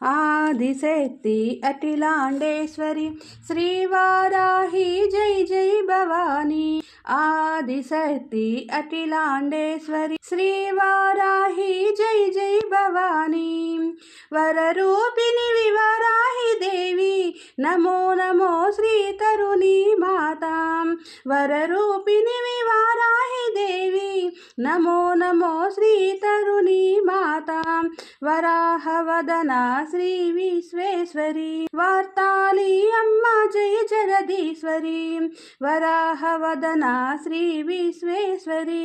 ఆదిశక్తి అఖిలాండేశ్వరి శ్రీవారాహి జై జై భవానీ ఆదిశక్తి అఖిలాండేశ్వరి శ్రీవారాహి జై జై భవానీ వరరూపిణి వివరాహి దేవి నమో నమో శ్రీ తరుణి మాతాం వరరూపిణి వివరాహి దేవి నమో నమో శ్రీ తరుణి మాతాం వరాహవదనా శ్రీ విశ్వేశ్వరి వార్తాళి అమ్మ జయ జగదీశ్వరి వరాహవదనా శ్రీ విశ్వేశ్వరి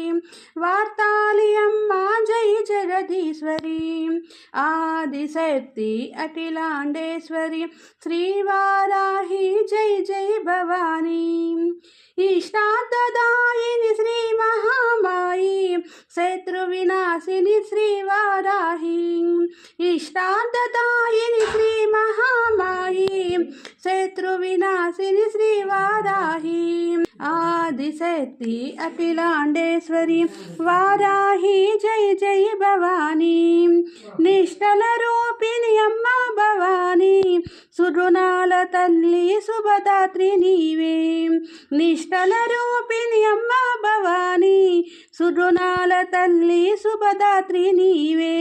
వార్తాళి అమ్మ జయ జగదీశ్వరి ఆదిశక్తి అఖిలాండేశ్వరి శ్రీవారాహి జై జై భవానీ ఇష్టార్థదాయిని శ్రీవారాహి ఇష్టార్థదాయిని శ్రీ మహామాయి శత్రు వినాశిని శ్రీ వారాహి. ఆదిశక్తి అఖిలాండేశ్వరి వారాహి. జయ జయ భవానీ. నిష్టల రూపిణి అమ్మ భవానీ. సురుణాల తల్లి శుభదాత్రి నీవే. నిష్టల రూపిణి అమ్మ భవానీ. సుగుణాల తల్లి శుభదాత్రి నీవే.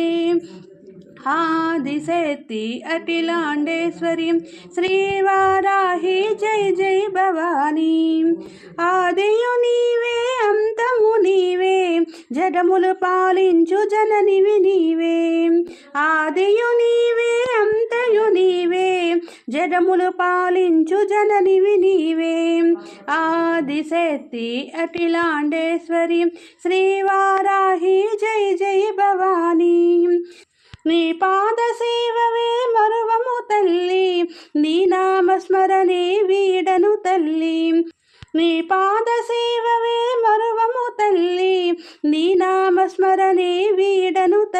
ఆదిశక్తి అఖిలాండేశ్వరి శ్రీవారాహి జై జై భవానీ. ఆదియు నీవే అంతము నీవే జగములు పాలించు జననివి నీవే. ఆదియు నీవే జగములు పాలించు జననివి నీవే. ఆదిశక్తి అఖిలాండేశ్వరి శ్రీవారాహి జై జై భవానీ. నీ పాద సేవవే మరువము తల్లి నీ నామస్మరణే వీడను తల్లి. నీ పాద సేవవే మరువము తల్లి నీ నామస్మరణే వీ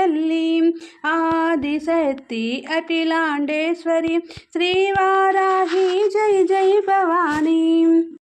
తల్లి ఆదిశక్తి అఖిలాండేశ్వరి శ్రీవారాహి జై జై భవానీ